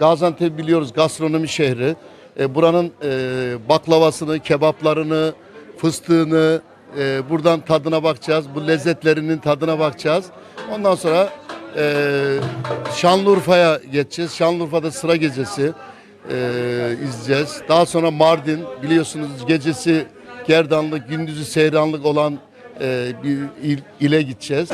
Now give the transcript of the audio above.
Gaziantep biliyoruz gastronomi şehri. E, buranın e, baklavasını, kebaplarını, fıstığını e, buradan tadına bakacağız. Bu lezzetlerinin tadına bakacağız. Ondan sonra e, Şanlıurfa'ya geçeceğiz. Şanlıurfa'da sıra gecesi e, izleyeceğiz. Daha sonra Mardin biliyorsunuz gecesi gerdanlık, gündüzü seyranlık olan e, bir il- ile gideceğiz.